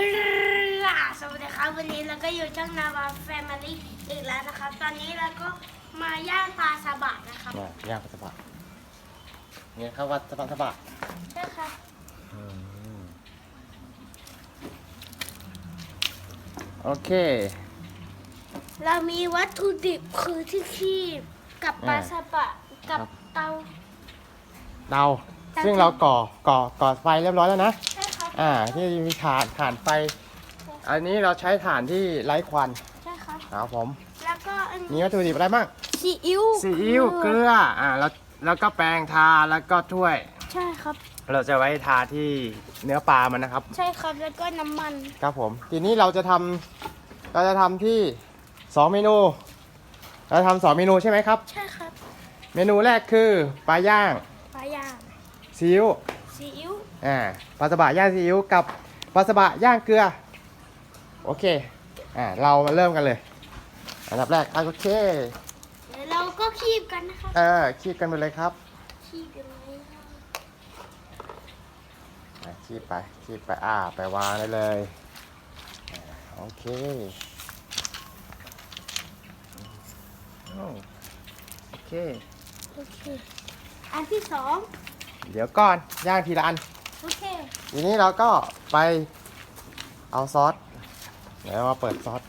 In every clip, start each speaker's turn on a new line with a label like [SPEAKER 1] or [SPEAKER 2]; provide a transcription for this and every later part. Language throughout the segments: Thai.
[SPEAKER 1] สวัสดีครับวันนี้เราก็อยู่ช่องนาวาแฟมิลี่อีกแล้วนะครับ ตอนนี้เราก็มาย่างปลาซาบะนะครับ
[SPEAKER 2] เนี่ยย่างปลาสบะเนี่ยครับว่าสบะสบะ
[SPEAKER 1] ใช่ครับ
[SPEAKER 2] อืมโอเค
[SPEAKER 1] เรามีวัตถุดิบคือที่คีบกับปลาซาบะกับ
[SPEAKER 2] ครับ
[SPEAKER 1] เตา
[SPEAKER 2] เตา
[SPEAKER 1] เตา
[SPEAKER 2] ซึ่งเราก่อก่อก่อไฟเรียบร้อยแล้วนะ
[SPEAKER 1] ใช่ครับ
[SPEAKER 2] อ่าที่มีถ่านถ่านไฟ อันนี้เราใช้ถ่านที่ไร้ควัน
[SPEAKER 1] ใช่ครับ
[SPEAKER 2] ครับผม
[SPEAKER 1] แล้วก็อัน
[SPEAKER 2] มี
[SPEAKER 1] นี้
[SPEAKER 2] วัตถุดิบอะไรบ้าง
[SPEAKER 1] ซีอิ๊ว
[SPEAKER 2] ซีอิ๊วเกลืออ่าแล้วแล้วก็แป้งทาแล้วก็ถ้วย
[SPEAKER 1] ใช่ครับ
[SPEAKER 2] เราจะไว้ทาที่เนื้อปลามันนะครับ
[SPEAKER 1] ใช่ครับแล้วก็น้ำมัน
[SPEAKER 2] ครับผม ทีนี้เราจะทำเราจะทำที่สองเมนู เราทำสองเมนูใช่ไหมครับ
[SPEAKER 1] ใช่ครับ
[SPEAKER 2] เมนูแรกคือปลาย่าง
[SPEAKER 1] ปลาย่าง
[SPEAKER 2] ซีอิ๊ว
[SPEAKER 1] ซีอิ๊ว
[SPEAKER 2] อ่าปลาสบะย่างซีอิ๊วกับปลาสบะย่างเกลือ โอเค อ่า เรามาเริ่มกันเลย อันดับแรกอะโอเค
[SPEAKER 1] เดี๋ยวเราก็คีบกันนะครับ
[SPEAKER 2] เออคีบกันไปเลยครับ
[SPEAKER 1] คีบกันไหมครับ
[SPEAKER 2] อะคีบไปคีบไปอ่าไปวางได้เลยอ่าโอเคอ้าวโอเค
[SPEAKER 1] โอเค อันที่สอง
[SPEAKER 2] เดี๋ยวก่อนย่างทีละอัน
[SPEAKER 1] โอเค
[SPEAKER 2] ทีนี้เราก็ไปเอาซอสเดี๋ยวมาเปิดซอส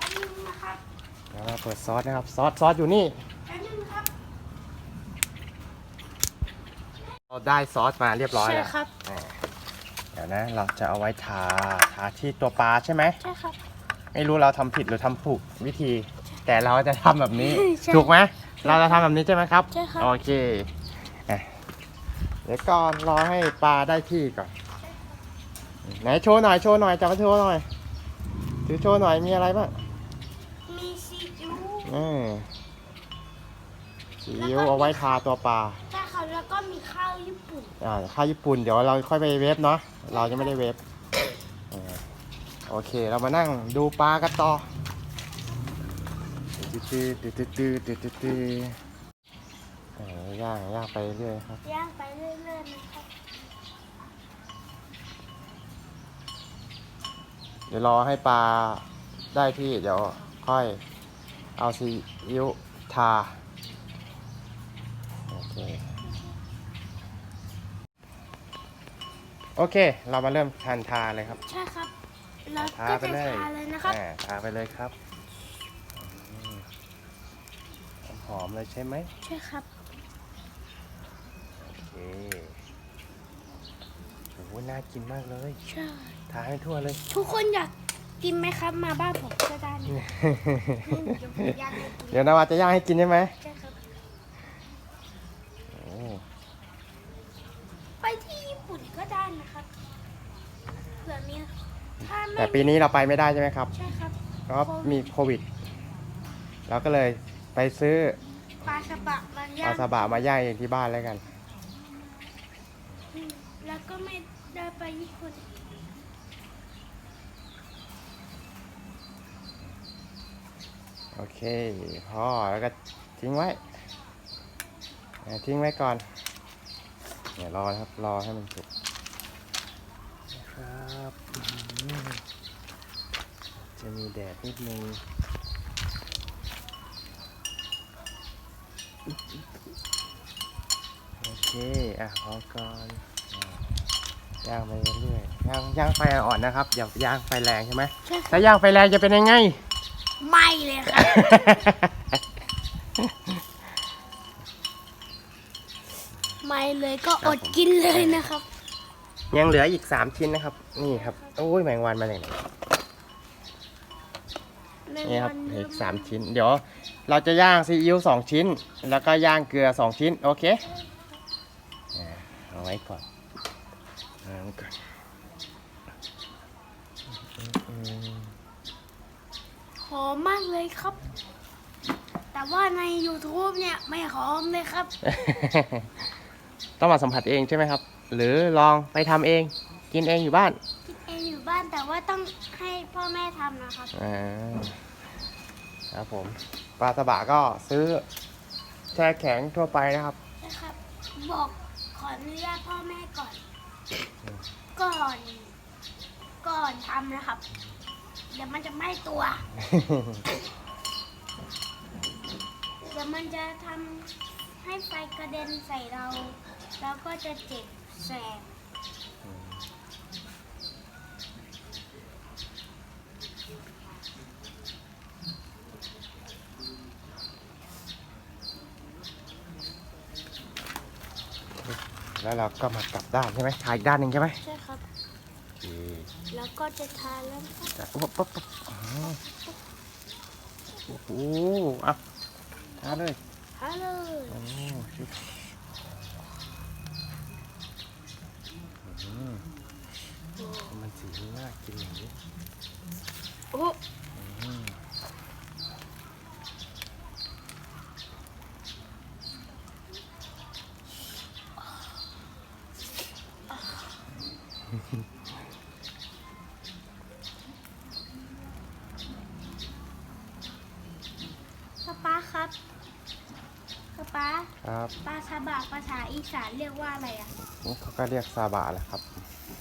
[SPEAKER 1] อันนึงนะครับ
[SPEAKER 2] เดี๋ยวมาเปิดซอสนะครับซอสซอสอยู่นี่
[SPEAKER 1] อันนึงครับ
[SPEAKER 2] เราได้ซอสมาเรียบร้อย
[SPEAKER 1] ใช่
[SPEAKER 2] แล้ว
[SPEAKER 1] ครับ
[SPEAKER 2] อ่าเดี๋ยวนะเราจะเอาไว้ทาทาที่ตัวปลาใช่ไหม
[SPEAKER 1] ใช่ครับ
[SPEAKER 2] ไม่รู้เราทำผิดหรือทำถูกวิธี แต่เราจะทำแบบนี้
[SPEAKER 1] ใช่
[SPEAKER 2] ถูกไหมเราจะทำแบบนี้ใช่ไหมครับ
[SPEAKER 1] ใช่ครับ
[SPEAKER 2] โอเคอะ เดี๋ยวก่อนรอให้ปลาได้ที่ก่อนไหนโชว์หน่อยโชว์หน่อยจับมาโชว์หน่อยถือโชว์หน่อยมีอะไรบ้าง
[SPEAKER 1] มีซีอิ๊ว
[SPEAKER 2] อืมซีอิ๊วเอาไว้ทาตัวปลา
[SPEAKER 1] ใช่ครับแล้วก็มีข้าวญี่ปุ่น
[SPEAKER 2] อ่าข้าวญี่ปุ่นเดี๋ยวเราค่อยไปเวฟเนาะเราจะไม่ได้เวฟอ่าโอเคเรามานั่งดูปลากันต่อตื้อตื้อตื้อตื้อตื้อตื้อตื้อเออ ย่างย่างไปเรื่อยครับ
[SPEAKER 1] ย่างไปเรื่อยๆนะครับ
[SPEAKER 2] เดี๋ยวรอให้ปลาได้ที่เดี๋ยวค่อยเอาซีอิ๊วทา โอเค โอเค เรามาเริ่มทานทาเลยครับ
[SPEAKER 1] ใช่ครับแล้ว
[SPEAKER 2] ทา
[SPEAKER 1] ก็
[SPEAKER 2] ไป
[SPEAKER 1] จะ
[SPEAKER 2] เลย
[SPEAKER 1] ทานเลยนะครับ
[SPEAKER 2] อ่าทาไปเลยครับอืมหอมๆเลยใช่ไหม
[SPEAKER 1] ใช่ครับ
[SPEAKER 2] โอเคโอ้โหน่ากินมากเลย
[SPEAKER 1] ใช่
[SPEAKER 2] ทาให้ทั่วเลย
[SPEAKER 1] ทุกคนอยากกินไหมครับ มาบ้านผมก็ได้นะนี่เดี๋ยวผมย่างให้กิน
[SPEAKER 2] เดี๋ยวนาวาจะย่างให้กินใช่ไหม
[SPEAKER 1] ใช่ครับ
[SPEAKER 2] โอ้
[SPEAKER 1] ไปที่ญี่ปุ่นก็ได้นะครับเผื่อมีถ้าไม่
[SPEAKER 2] แต่ปีนี้เราไปไม่ได้ใช่ไหมครับ
[SPEAKER 1] ใช่ครับ
[SPEAKER 2] เพราะมีโควิด เราก็เลยไปซื้อ
[SPEAKER 1] ปลาฉบะมา
[SPEAKER 2] ป
[SPEAKER 1] ย่า
[SPEAKER 2] ลางซาบะมาย่างเองที่บ้านแล้วกัน
[SPEAKER 1] อืมแล้วก็ ไม่ได้ไปญี่ปุ่น
[SPEAKER 2] โอเคพอแล้วก็ทิ้งไว้อ่าทิ้งไว้ก่อนเดี๋ยวรอนะครับรอให้มันสุกนะครับอืมจะมีแดดนิดนึงโอเค อะพอก่อนอ่า ย่างไปเรื่อยๆย่างย่างไฟอ่อนๆนะครับอย่าย่างไฟแรงใช่ไหม
[SPEAKER 1] ใช่ครับ
[SPEAKER 2] ถ้าย่างไฟแรงจะเป็นยังไง
[SPEAKER 1] ไม่เลยครับ ไม่เลยก็อดกินเลยนะครับ
[SPEAKER 2] ยังเหลืออีก3ชิ้นนะครับ นี่ครับโอ้ยแมงวันมาจากไหนนี่ครับเหลืออีกสามชิ้น เดี๋ยวเราจะย่างซีอิ๊วสองชิ้น แล้วก็ย่างเกลือสองชิ้น โอเคอ่าเอาไว้ก่อนเอาไว้ ก่อนอืม
[SPEAKER 1] หอมมากเลยครับ แต่ว่าใน YouTube เนี่ยไม่หอมเลยครับ
[SPEAKER 2] ต้องมาสัมผัสเองใช่ไหมครับ หรือลองไปทำเอง กินเองอยู่บ้าน
[SPEAKER 1] คิดเองอยู่บ้านแต่ว่าต้องให้พ่อแม่ทำนะครับ
[SPEAKER 2] อ่าครับผมปลาสบะก็ซื้อแช่แข็งทั่วไปนะครับ
[SPEAKER 1] นะครับ บอกขออนุญาตพ่อแม่ก่อน ก่อน ก่อนทำนะครับ เดี๋ยวมันจะไหม้ตัว เดี๋ยวมันจะทำให้ไฟกระเด็นใส่เรา แล้วก็จะเจ็บแสบ
[SPEAKER 2] แล้วเราก็มากลับด้านใช่ไหมทาอีกด้านหนึ่งใช่ไหม
[SPEAKER 1] ใช่ครับ
[SPEAKER 2] โอเค
[SPEAKER 1] แล้วก็จะทาแล้วก็
[SPEAKER 2] อะปุ๊บปุ๊บปุ๊บอ๋อโอ้โหอะทาเลย
[SPEAKER 1] ทาเลย
[SPEAKER 2] โอ้ชุบอืมมันสีน่ากินอย่างนี้
[SPEAKER 1] โอ้ ป๊าป๊าครับป๊าป๊า
[SPEAKER 2] ครับ
[SPEAKER 1] ปลาซาบะภาษาอีสานเรียกว่าอะไรอะ
[SPEAKER 2] นี่เขาก็เรียกซาบะแหละครับ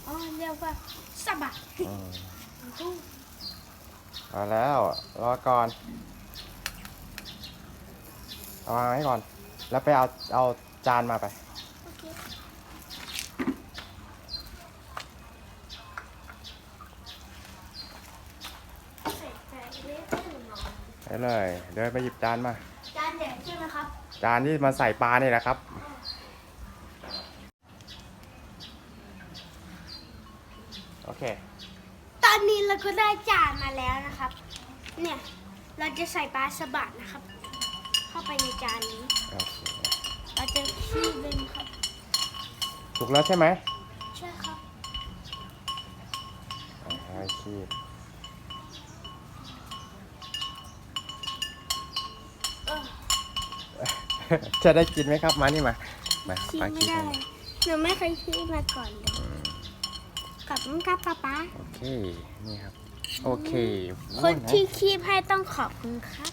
[SPEAKER 1] อ๋อ เรียกว่าซาบะ
[SPEAKER 2] อืมเอาแล้วรอก่อนเอาวางไว้ก่อน แล้วไปเอาเอาจานมาไป
[SPEAKER 1] โอเคใส่ใจเล็กหนึ่งหน่อย
[SPEAKER 2] ไปเลย เดินไปหยิบจานมา
[SPEAKER 1] จานใหญ่ใช่ไหมครับ
[SPEAKER 2] จานที่มาใส่ปลานี่แหละครับ โอเค
[SPEAKER 1] ตอนนี้เราก็ได้จานมาแล้วนะครับ เนี่ยเราจะใส่ปลาสบะนะครับ เข้าไปในจานนี้
[SPEAKER 2] โอเค
[SPEAKER 1] เราจะคีบเลยนะครับ
[SPEAKER 2] ถูกแล้วใช่ไหม
[SPEAKER 1] ใช่ครับ
[SPEAKER 2] อ่าคีบ
[SPEAKER 1] เออ
[SPEAKER 2] จะได้กินไหมครับมานี่มามา
[SPEAKER 1] คีบ
[SPEAKER 2] ปลา
[SPEAKER 1] ไม่
[SPEAKER 2] คีบ
[SPEAKER 1] ได้
[SPEAKER 2] ให้
[SPEAKER 1] หนูไม่เคยคีบมาก่อนเลยขอบคุณครับป๊าป๊า
[SPEAKER 2] โอเคนี่ครับโอเค
[SPEAKER 1] คน
[SPEAKER 2] โอ้ย
[SPEAKER 1] ที่คีบให้ต้องขอบคุณครับ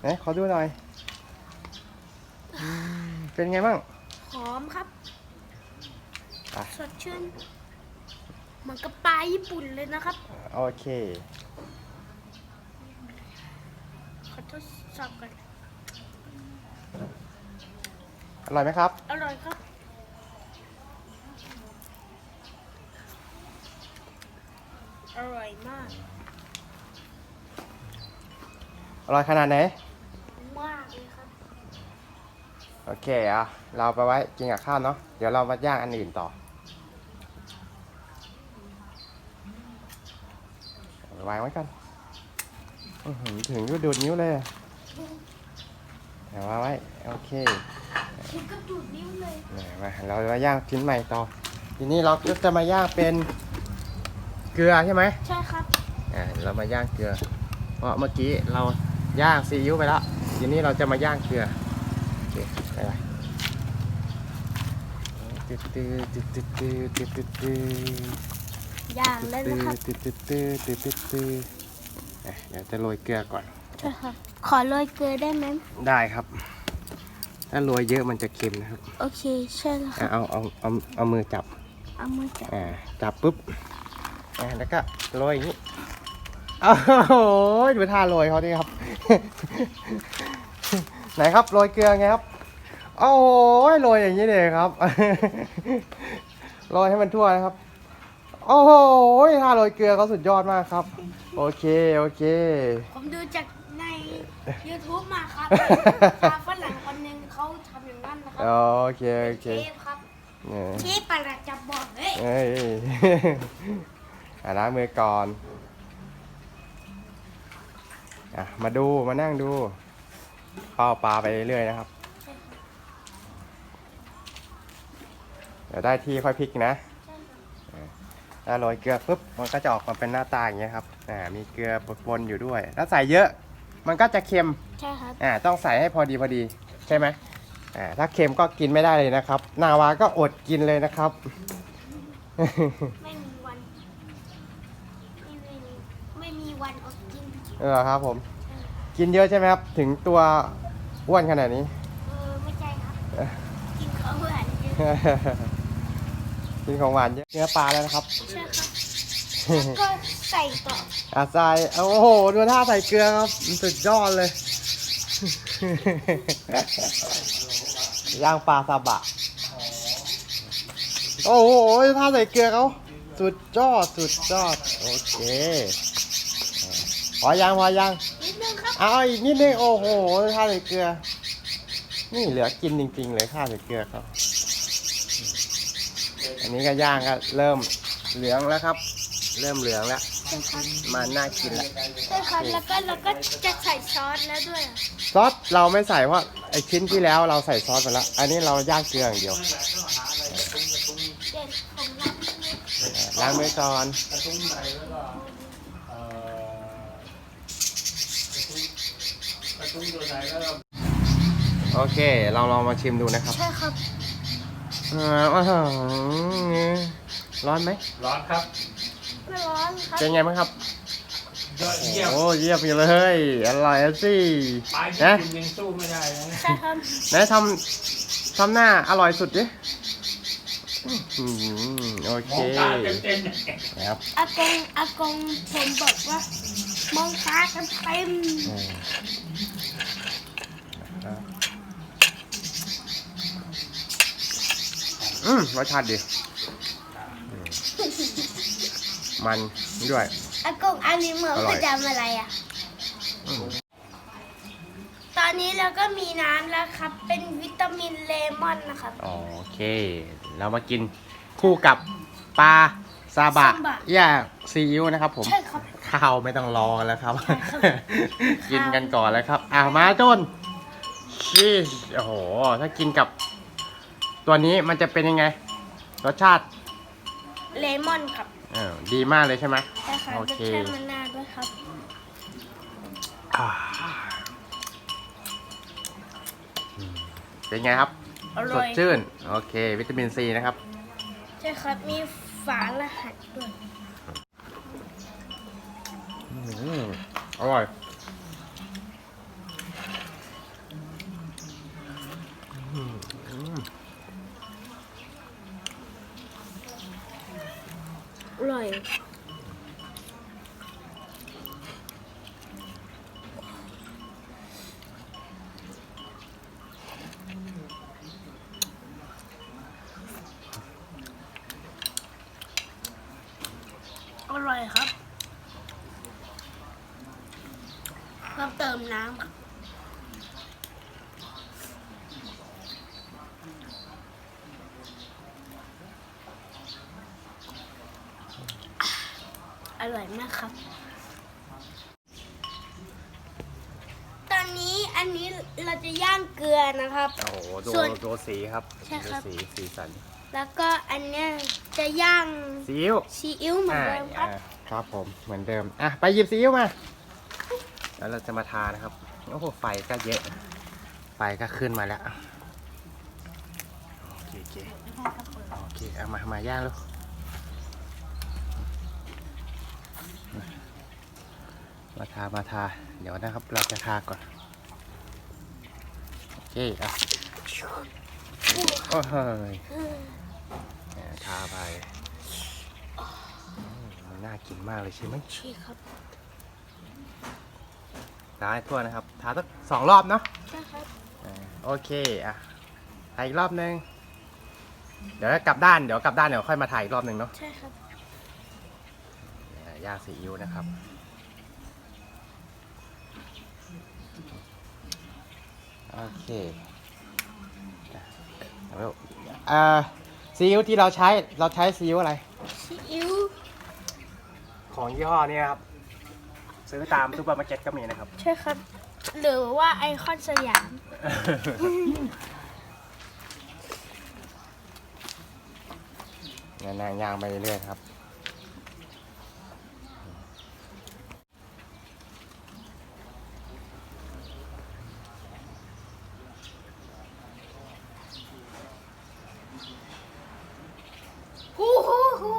[SPEAKER 2] ไหนขอดูหน่อยอืมเป็นไงบ้าง
[SPEAKER 1] หอมครับ
[SPEAKER 2] ไป
[SPEAKER 1] สดชื่นเหมือนกับปลาญี่ปุ่นเลยนะครับ
[SPEAKER 2] โอเค
[SPEAKER 1] ขอทดสอบกัน
[SPEAKER 2] อร่อยไหมครับ
[SPEAKER 1] อร่อยครับ อร่อยมาก
[SPEAKER 2] อร่อยขนาดไหน
[SPEAKER 1] มากเลยครับ
[SPEAKER 2] โอเคอะ เราไปไว้กินกับข้าวเนาะ เดี๋ยวเรามาย่างอันอื่นต่อเอาวางไว้กันอื้อหือถึงก็ดูดนิ้วเลยเดี๋ยววางไว้ โอเค
[SPEAKER 1] ถึงกับดูดนิ้วเลย
[SPEAKER 2] เนี่ยมาเรามาย่างชิ้นใหม่ต่อ ทีนี้เราก็จะมาย่างเป็นเกลือใช่ไหม
[SPEAKER 1] ใช่ครับ
[SPEAKER 2] อ่าเรามาย่างเกลือ เพราะเมื่อกี้เราย่างซีอิ๊วไปแล้ว ทีนี้เราจะมาย่างเกลือโอเคไปไปตึ๊ดตึ๊ดตึ๊ดตึ๊ดตึ๊ดตึ๊ดตึ๊ด
[SPEAKER 1] อย่างเลยนะครับ
[SPEAKER 2] ตึ๊ดตึ๊ดตึ๊ดตึ๊ดตึ๊ดตึ๊ดอะเดี๋ยวจะโรยเกลือก่อน
[SPEAKER 1] ใช่ครับขอโรยเกลือได้ไหม
[SPEAKER 2] ได้ครับ ถ้าโรยเยอะมันจะเค็มนะครับ
[SPEAKER 1] โอเคใช่แล้วค
[SPEAKER 2] อะ
[SPEAKER 1] รับ
[SPEAKER 2] เอาเอาเอาเอามือจับ
[SPEAKER 1] เอามือจับ
[SPEAKER 2] อ่าจับปุ๊บอ่าแล้วก็โรยอย่างนี้โอ้โหดูท่าโรยเขาดิครับ ไหนครับโรยเกลือไงครับโอ้โหโรยอย่างนี้เลยครับโรยให้มันทั่วนะครับ โอ้โหท่าโรยเกลือเขาสุดยอดมากครับ โอเคโอเค
[SPEAKER 1] ผมดูจากใน YouTube มาครับชาวฝ
[SPEAKER 2] โอเคโอ
[SPEAKER 1] เช
[SPEAKER 2] เค
[SPEAKER 1] ฟครับ
[SPEAKER 2] เนี่ย
[SPEAKER 1] เชฟประหลัดจะบอกเฮ้ย
[SPEAKER 2] เอ้ย อะล้างมือก่อนอะมาดูมานั่งดูเป้าปลาไปเรื่อยๆนะครับ เดี๋ยวได้ที่ค่อยพลิกนะถ้าโรยเกลือปุ๊บมันก็จะออกมาเป็นหน้าตาอย่างเงี้ยครับอ่ามีเกลือปนๆอยู่ด้วย ถ้าใส่เยอะ มันก็จะเค็ม
[SPEAKER 1] ใช่ครับ
[SPEAKER 2] อ่าต้องใส่ให้พอดีพอดีใช่ไหม อ่าถ้าเค็มก็กินไม่ได้เลยนะครับ นาวาก็อดกินเลยนะครับ
[SPEAKER 1] ไม่มีวัน ไม่มีไม่มีวันอดกิน
[SPEAKER 2] เออครับผม กินเยอะใช่ไหมครับ ถึงตัวอ้วนขนาดนี้
[SPEAKER 1] เออไม่ใช่ครับ กินเขาวหวานเยอะ
[SPEAKER 2] กินของหวานเยอะเนื้อปลาแล้วนะครับ
[SPEAKER 1] ใช่ครับแล้วก็ใส่ต่อ
[SPEAKER 2] อาใส่โอ้โหดูท่าใส่เกลือครับ สุดยอดเลย ย่างปลาซาบะ โอ้โหท่าใส่เกลือเขาสุดยอดสุดยอด โอเค พอยังพอยัง
[SPEAKER 1] นิดนึงครับ
[SPEAKER 2] เอาอีกนิดนึงโอ้โหท่าใส่เกลือ นี่เหลือกินจริง ๆ เลยท่าใส่เกลือเขาอันนี้ก็ย่างก็เริ่มเหลืองแล้วครับ เริ่มเหลืองแล้วมาน่ากินแล้ว
[SPEAKER 1] ใช่ครับแล้วก็เราก็จะใส่ซอสแล้วด้วย
[SPEAKER 2] ซอสเราไม่ใส่เพราะไอชิ้นที่แล้วเราใส่ซอสไปแล้ว อันนี้เราย่างเกลืออย่างเดียว
[SPEAKER 1] เด่นของเรา
[SPEAKER 2] ล้างมือก่อน
[SPEAKER 3] กระตุ้นไหนแล้วก็เอ่อกระตุ้นตัวไหนแล้วก็
[SPEAKER 2] โอเค เราลองมาชิมดูนะครับ
[SPEAKER 1] ใช่ครับ
[SPEAKER 2] อ่าอื้อหือร้อนไหม
[SPEAKER 3] ร้อนครับ
[SPEAKER 1] ไม่ร้อนครับ
[SPEAKER 2] เป็นไงบ้างครับ
[SPEAKER 3] ยอดเยี่ยม
[SPEAKER 2] โอ้เยี่ยมไปเลยอร่อยอะสิ
[SPEAKER 3] ปลาญี่
[SPEAKER 2] นะ
[SPEAKER 3] ปุ่นยังสู้ไม่ได้เลยนะ
[SPEAKER 1] ใช่ครับ
[SPEAKER 2] ไหนทำทำหน้าอร่อยสุดดิอื้อหือโอ
[SPEAKER 3] ม
[SPEAKER 2] เค
[SPEAKER 3] องตาเต็ม
[SPEAKER 2] นะครับ
[SPEAKER 1] อากงอากงผมบอกว่ามองตากันเต็ม
[SPEAKER 2] อืมนะครับอืมรสชาติดีอืมมันด้วย
[SPEAKER 1] อากงอันนี้เหมือน
[SPEAKER 2] อร่อย
[SPEAKER 1] เขาจำอะไรอะ
[SPEAKER 2] อืม
[SPEAKER 1] ตอนนี้เราก็มีน้ำแล้วครับ เป็นวิตามินเลมอนนะครับ
[SPEAKER 2] โอเค เรามากินคู่กับปลาซาบะ
[SPEAKER 1] ซาบะ
[SPEAKER 2] ย่างซีอิ๊วนะครับผม
[SPEAKER 1] ใช่ครับ
[SPEAKER 2] ข้าวไม่ต้องรอแล้วครับ
[SPEAKER 1] ใช่ครับ
[SPEAKER 2] กินกันก่อนเลยครับอ่ามาจนชีสโอ้โห ถ้ากินกับ ตัวนี้มันจะเป็นยังไง รสชาติ
[SPEAKER 1] เลมอนครับ
[SPEAKER 2] เออดีมากเลยใช่ไหม
[SPEAKER 1] ใช่ครับ
[SPEAKER 2] โอ
[SPEAKER 1] รส
[SPEAKER 2] เค
[SPEAKER 1] ชาติมันน่าด้วยครับ
[SPEAKER 2] อ่าอืมเป็นไงครับ
[SPEAKER 1] อ
[SPEAKER 2] ส
[SPEAKER 1] ร่อ
[SPEAKER 2] ด
[SPEAKER 1] ย
[SPEAKER 2] ชื่น โอเค วิตามินซีนะครับ
[SPEAKER 1] ใช่ครับ มีฝารหัสด้วย
[SPEAKER 2] อืมอร่อย
[SPEAKER 1] อ Bye. อร่อยมากครับ ตอนนี้อันนี้เราจะย่างเกลือนะครับ
[SPEAKER 2] โอ้โหดู
[SPEAKER 1] ส่วน
[SPEAKER 2] ดูสีครับ
[SPEAKER 1] ใช่ครับ
[SPEAKER 2] ดูสีสีสัน
[SPEAKER 1] แล้วก็อันเนี้ยจะย่าง
[SPEAKER 2] ซีอิ๊ว
[SPEAKER 1] ซีอิ๊วเหมือนเดิมครับ
[SPEAKER 2] อ่าครับผมเหมือนเดิมอะไปหยิบซีอิ๊วมา แล้วเราจะมาทานะครับโอ้โหไฟก็เยอะไฟก็ขึ้นมาแล้วโอเคโอเคโอเคเอามามาย่างลูก มาทามาทา เดี๋ยวนะครับ เราจะทาก่อน โอเคอะโอ้เฮ้ยอ่าทาไปอืมมันน่ากินมากเลยใช่ไหม
[SPEAKER 1] ใช่ครับ
[SPEAKER 2] ทาให้ทั่วนะครับ ทาสักสองรอบเนาะ
[SPEAKER 1] ใช่ครับ
[SPEAKER 2] อ่าโอเคอะถ่ายอีกรอบนึง เดี๋ยวกลับด้าน เดี๋ยวกลับด้านเดี๋ยวค่อยมาถ่ายอีกรอบนึงเนาะ
[SPEAKER 1] ใช่ครับ
[SPEAKER 2] อ่าย่างซีอิ๊วนะครับ โอเคอะแล้วอ่าซีอิ๊วที่เราใช้เราใช้ซีอิ๊วอะไร
[SPEAKER 1] ซีอิ๊ว
[SPEAKER 2] ของยี่ห้อเนี้ครับ ซื้อตามซูเปอร์มาร์เก็ตก็มีนะครับ
[SPEAKER 1] ใช่ครับ หรือว่าไอคอนสยาม
[SPEAKER 2] นางย่างไปเรื่อยๆครับ
[SPEAKER 1] ฮู้ฮู้ฮู้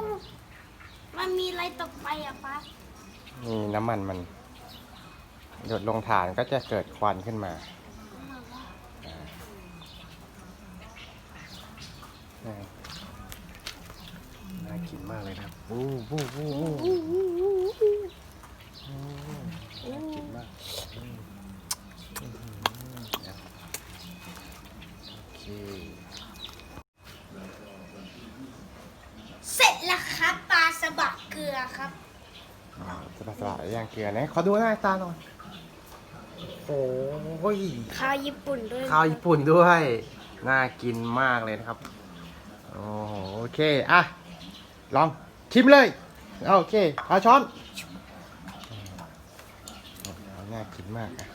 [SPEAKER 1] มันมีอะไรตกไปอะป้า
[SPEAKER 2] นี่น้ำมันมัน หยดลงฐานก็จะเกิดควันขึ้นมาน่ากินมากเลยครับโอ้โหโอ้โหโอ้น่ากินมากโอเค
[SPEAKER 1] เสร็จแล้วครับปลาสบักเกลือครับ
[SPEAKER 2] สบายสบายย่างเกลือนะขอดูหน้าตาหน่อยโอ้ย
[SPEAKER 1] ข้าวญี่ปุ่นด้วย
[SPEAKER 2] ข้าวญี่ปุ่นด้วย น่ากินมากเลยนะครับ โอ้โหโอเค อะ ลองชิมเลย โอเคเอาช้อนโอ้โหน่ากินมากอะ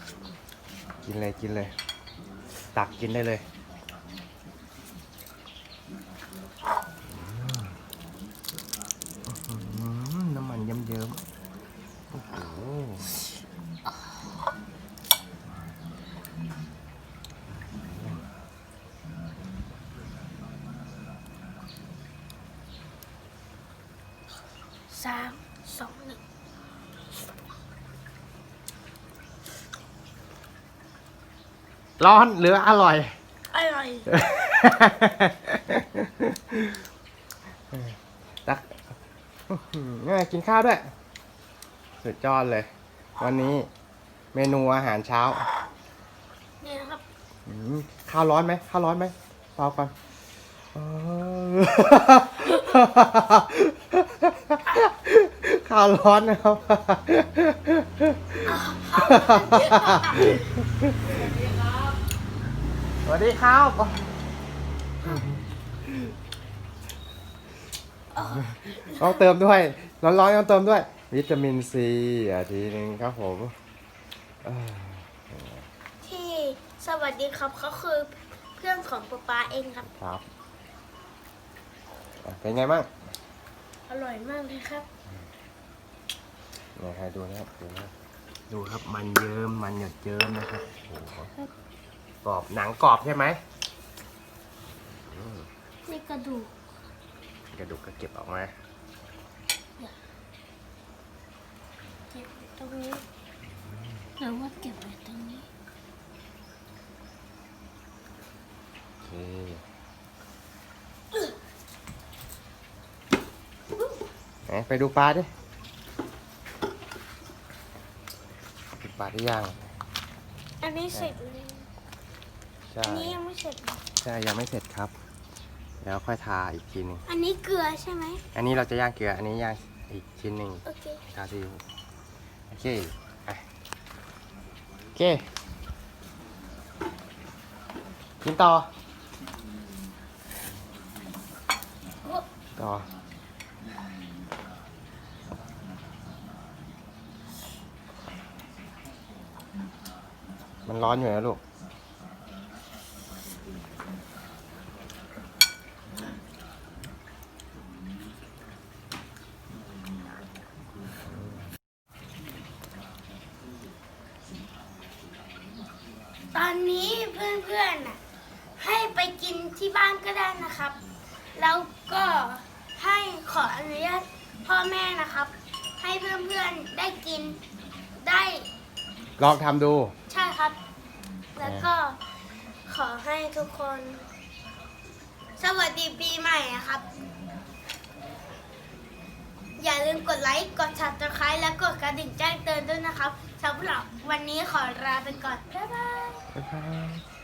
[SPEAKER 2] กินเลยกินเลย ตักกินได้เลยอืมอื้อหือน้ำมันเยิ้มๆโอ้โห
[SPEAKER 1] สามสองหนึ่ง
[SPEAKER 2] ร้อนหรืออร่อย
[SPEAKER 1] อร่อย
[SPEAKER 2] ตักอื้อหือง่ายกินข้าวด้วย สุดยอดเลย วันนี้เมนูอาหารเช้า
[SPEAKER 1] นี่นะครับ
[SPEAKER 2] อืมข้าวร้อนไหมข้าวร้อนไหมเปล่าก่อนเออ ข้าวร้อนนะครับ สวัสดีครับ ต้องเติมด้วย ร้อนๆต้องเติมด้วย วิตามินซีอะทีนึงครับผมเอ้ย
[SPEAKER 1] ที่สวัสดีครับเขาคือเพื่อนของป๊าป๊าเองครับ
[SPEAKER 2] ครับอะ เป็นไงบ้าง
[SPEAKER 1] อร่อยมากเลยครับ
[SPEAKER 2] นี่ให้ดูนะครับดูนะครับดูครับมันเยิ้มมันหยดเยิ้มนะครับโอ้โหกรอบหนังกรอบใช่ไหมอืม
[SPEAKER 1] นี่กระดูก
[SPEAKER 2] กระดูกก็เก็บออกมา
[SPEAKER 1] เก็บไว้ตรงนี้หรือว่าเก็บไว้ตรงนี้
[SPEAKER 2] โอเค ไหนไปดูปลาดิดูปลาที่ย่าง
[SPEAKER 1] อันนี้เสร็จเลย
[SPEAKER 2] ใช่
[SPEAKER 1] อันนี้ยังไม่เสร็จเลย
[SPEAKER 2] ใช่ยังไม่เสร็จครับ แล้วค่อยทาอีกทีหนึ่ง
[SPEAKER 1] อันนี้เกลือใช่ไหม
[SPEAKER 2] อันนี้เราจะย่างเกลือ อันนี้ย่างอีกชิ้นหนึ่ง
[SPEAKER 1] โอเค
[SPEAKER 2] ทาซีอิ๊วโอเคอะโอเค กินต่อ ต่อ มันร้อนอยู่นะลูก
[SPEAKER 1] ตอนนี้เพื่อนๆน่ะให้ไปกินที่บ้านก็ได้นะครับ แล้วก็ให้ขออนุญาตพ่อแม่นะครับ ให้เพื่อนๆได้กินได้
[SPEAKER 2] ลองทำดู
[SPEAKER 1] ใช่ครับ แล้วก็ขอให้ทุกคน สวัสดีปีใหม่นะครับ อย่าลืมกดไลค์ กด subscribe และกดกระดิ่งแจ้งเตือนด้วยนะครับสำหรับวันนี้ขอลาไปก่อน บ๊ายบาย
[SPEAKER 2] บ๊ายบาย